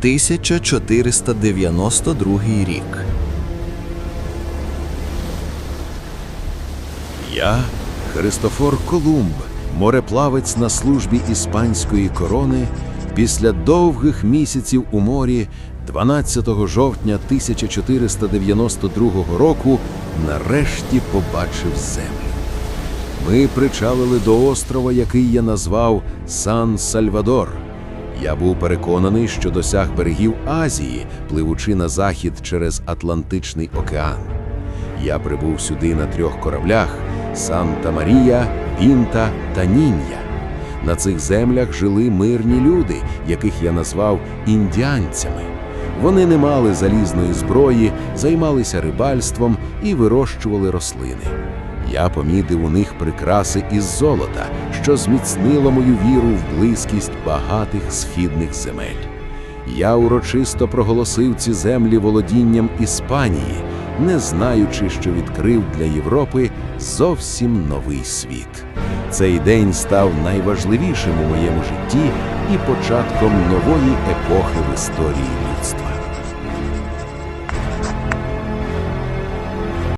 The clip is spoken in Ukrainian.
1492 рік. Я Христофор Колумб, мореплавець на службі іспанської корони, після довгих місяців у морі 12 жовтня 1492 року нарешті побачив землю. Ми причалили до острова, який я назвав Сан-Сальвадор. Я був переконаний, що досяг берегів Азії, пливучи на захід через Атлантичний океан. Я прибув сюди на трьох кораблях Санта Марія, Пінта та Нінья. На цих землях жили мирні люди, яких я назвав індіанцями. Вони не мали залізної зброї, займалися рибальством і вирощували рослини. Я помітив у них прикраси із золота, що зміцнило мою віру в близькість багатих східних земель. Я урочисто проголосив ці землі володінням Іспанії, не знаючи, що відкрив для Європи зовсім новий світ. Цей день став найважливішим у моєму житті і початком нової епохи в історії людства.